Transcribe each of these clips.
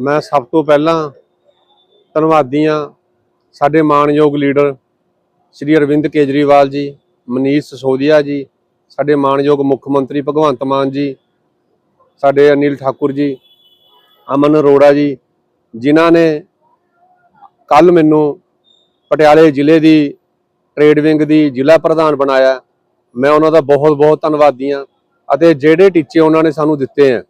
ਮੈਂ ਸਭ ਤੋਂ ਪਹਿਲਾਂ ਧੰਨਵਾਦੀ ਹਾਂ ਸਾਡੇ ਮਾਣਯੋਗ ਲੀਡਰ ਸ਼੍ਰੀ ਅਰਵਿੰਦ ਕੇਜਰੀਵਾਲ ਜੀ, ਮਨੀਸ਼ ਸਿਸੋਦੀਆ ਜੀ, ਸਾਡੇ ਮਾਣਯੋਗ ਮੁੱਖ ਮੰਤਰੀ ਭਗਵੰਤ ਮਾਨ ਜੀ, ਸਾਡੇ ਅਨਿਲ ਠਾਕੁਰ ਜੀ, ਅਮਨ ਅਰੋੜਾ ਜੀ, ਜਿਨ੍ਹਾਂ ਨੇ ਕੱਲ ਮੈਨੂੰ ਪਟਿਆਲੇ ਜ਼ਿਲ੍ਹੇ ਦੀ ਟ੍ਰੇਡ ਵਿੰਗ ਦੀ ਜ਼ਿਲ੍ਹਾ ਪ੍ਰਧਾਨ ਬਣਾਇਆ। ਮੈਂ ਉਹਨਾਂ ਦਾ ਬਹੁਤ ਬਹੁਤ ਧੰਨਵਾਦੀ ਹਾਂ ਅਤੇ ਜਿਹੜੇ ਟੀਚੇ ਉਹਨਾਂ ਨੇ ਸਾਨੂੰ ਦਿੱਤੇ ਆ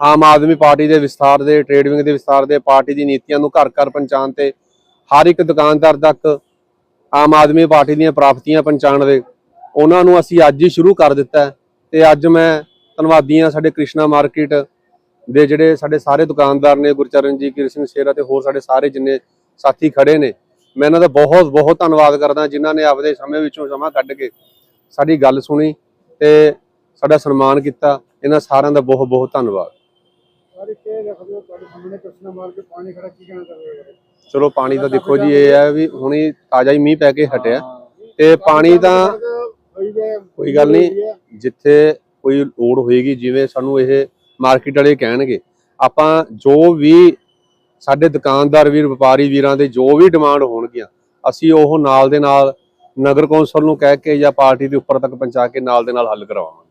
ਆਮ ਆਦਮੀ ਪਾਰਟੀ ਦੇ ਵਿਸਥਾਰ ਦੇ ਟ੍ਰੇਡ ਵਿੰਗ ਦੇ ਵਿਸਥਾਰ ਦੇ, ਪਾਰਟੀ ਦੀ ਨੀਤੀਆਂ ਨੂੰ ਘਰ ਘਰ ਪਹੁੰਚਾਉਣ ਤੇ ਹਰ ਇੱਕ ਦੁਕਾਨਦਾਰ ਤੱਕ ਆਮ ਆਦਮੀ ਪਾਰਟੀ ਦੀਆਂ ਪ੍ਰਾਪਤੀਆਂ ਪਹੁੰਚਾਉਣ ਦੇ ਉਹਨਾਂ ਨੂੰ ਅਸੀਂ ਅੱਜ ਹੀ ਸ਼ੁਰੂ ਕਰ ਦਿੱਤਾ ਹੈ ਤੇ ਅੱਜ ਮੈਂ ਧੰਨਵਾਦੀ ਹਾਂ ਸਾਡੇ ਕ੍ਰਿਸ਼ਨਾ ਮਾਰਕੀਟ ਦੇ ਜਿਹੜੇ ਸਾਡੇ ਸਾਰੇ ਦੁਕਾਨਦਾਰ ਨੇ, ਗੁਰਚਰਨ ਜੀ ਕਿਰ ਸਿੰਘ ਸ਼ੇਰਾ ਤੇ ਹੋਰ ਸਾਡੇ ਸਾਰੇ ਜਿੰਨੇ ਸਾਥੀ ਖੜੇ ਨੇ। ਮੈਂ ਇਹਨਾਂ ਦਾ ਬਹੁਤ ਬਹੁਤ ਧੰਨਵਾਦ ਕਰਦਾ ਜਿਨ੍ਹਾਂ ਨੇ ਆਪਦੇ ਸਮੇਂ ਵਿੱਚੋਂ ਸਮਾਂ ਕੱਢ ਕੇ ਸਾਡੀ ਗੱਲ ਸੁਣੀ ਤੇ ਸਾਡਾ ਸਨਮਾਨ ਕੀਤਾ। ਇਹਨਾਂ ਸਾਰਿਆਂ ਦਾ ਬਹੁਤ ਬਹੁਤ ਧੰਨਵਾਦ। ਚਲੋ ਪਾਣੀ ਤਾਂ ਦੇਖੋ ਜੀ ਇਹ ਹੈ ਵੀ ਹੁਣੀ ਤਾਜ਼ਾ ਹੀ ਮੀਂਹ ਪੈ ਕੇ ਹਟਿਆ। ਤੇ ਪਾਣੀ ਤਾਂ ਕੋਈ ਗੱਲ ਨਹੀਂ ਜਿੱਥੇ ਕੋਈ ਲੋੜ ਹੋਏਗੀ ਜਿਵੇਂ ਸਾਨੂੰ ਇਹ ਮਾਰਕੀਟ ਵਾਲੇ ਕਹਿਣਗੇ। ਆਪਾਂ ਜੋ ਵੀ ਸਾਡੇ ਦੁਕਾਨਦਾਰ ਵੀਰ ਵਪਾਰੀ ਵੀਰਾਂ ਦੇ ਜੋ ਵੀ ਡਿਮਾਂਡ ਹੋਣਗੀਆਂ ਅਸੀਂ ਉਹ ਨਾਲ ਦੇ ਨਾਲ ਨਗਰ ਕੌਂਸਲ ਨੂੰ ਕਹਿ ਕੇ ਜਾਂ ਪਾਰਟੀ ਦੇ ਉੱਪਰ ਤੱਕ ਪਹੁੰਚਾ ਕੇ ਨਾਲ ਦੇ ਨਾਲ ਹੱਲ ਕਰਵਾਵਾਂਗੇ